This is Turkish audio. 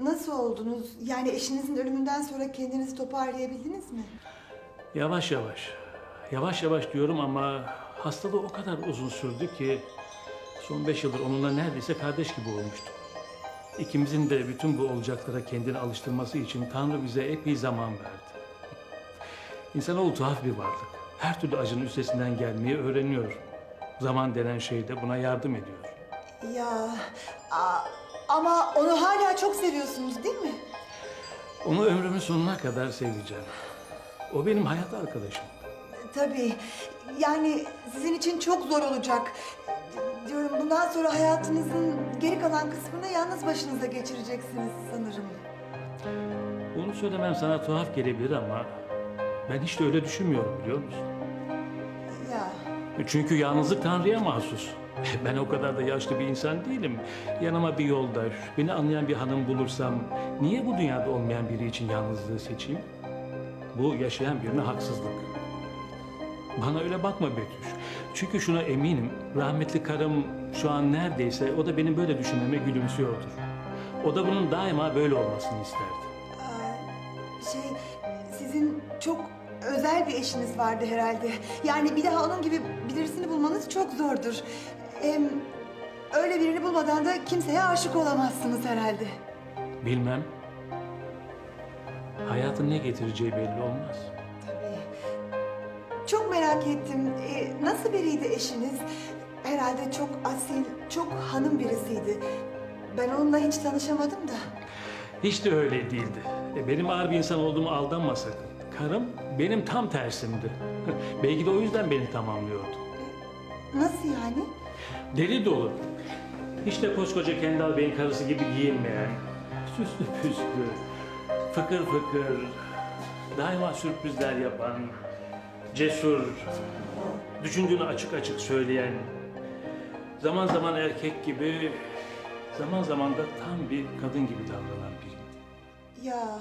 Nasıl oldunuz? Yani eşinizin ölümünden sonra kendinizi toparlayabildiniz mi? Yavaş yavaş. Yavaş yavaş diyorum ama hastalığı o kadar uzun sürdü ki son beş yıldır onunla neredeyse kardeş gibi olmuştuk. İkimizin de bütün bu olacaklara kendini alıştırması için Tanrı bize epey zaman verdi. İnsanoğlu tuhaf bir varlık. Her türlü acının üstesinden gelmeyi öğreniyor. Zaman denen şey de buna yardım ediyor. Ya a- ama onu hala çok seviyorsunuz değil mi? Onu ömrümün sonuna kadar seveceğim. O benim hayat arkadaşım. Tabii. Yani sizin için çok zor olacak. Diyorum bundan sonra hayatınızın geri kalan kısmını yalnız başınıza geçireceksiniz sanırım. Bunu söylemem sana tuhaf gelebilir ama ben hiç de öyle düşünmüyorum biliyor musun? Ya Çünkü yalnızlık Tanrı'ya mahsus. Ben o kadar da yaşlı bir insan değilim. Yanıma bir yoldaş, beni anlayan bir hanım bulursam niye bu dünyada olmayan biri için yalnızlığı seçeyim? Bu yaşayan birine haksızlık. Bana öyle bakma Betüş. Çünkü şuna eminim, rahmetli karım şu an neredeyse o da benim böyle düşünmeme gülümsüyordur. O da bunun daima böyle olmasını isterdi. şey sizin çok özel bir eşiniz vardı herhalde. Yani bir daha onun gibi birisini bulmanız çok zordur. Hem öyle birini bulmadan da kimseye aşık olamazsınız herhalde. Bilmem. Hayatın ne getireceği belli olmaz. Tabii. Çok merak ettim. Ee, nasıl biriydi eşiniz? Herhalde çok asil, çok hanım birisiydi. Ben onunla hiç tanışamadım da. Hiç de öyle değildi. E, Benim ağır bir insan olduğumu aldanma sakın. Karım benim tam tersimdi. Belki de o yüzden beni tamamlıyordu. Nasıl yani? Deli dolu. De koskoca Kendall Bey'in karısı gibi giyinmeyen, süslü püslü, fıkır fıkır, daima sürprizler yapan, cesur, düşündüğünü açık açık söyleyen, zaman zaman erkek gibi, zaman zaman da tam bir kadın gibi davranan biriydi. Ya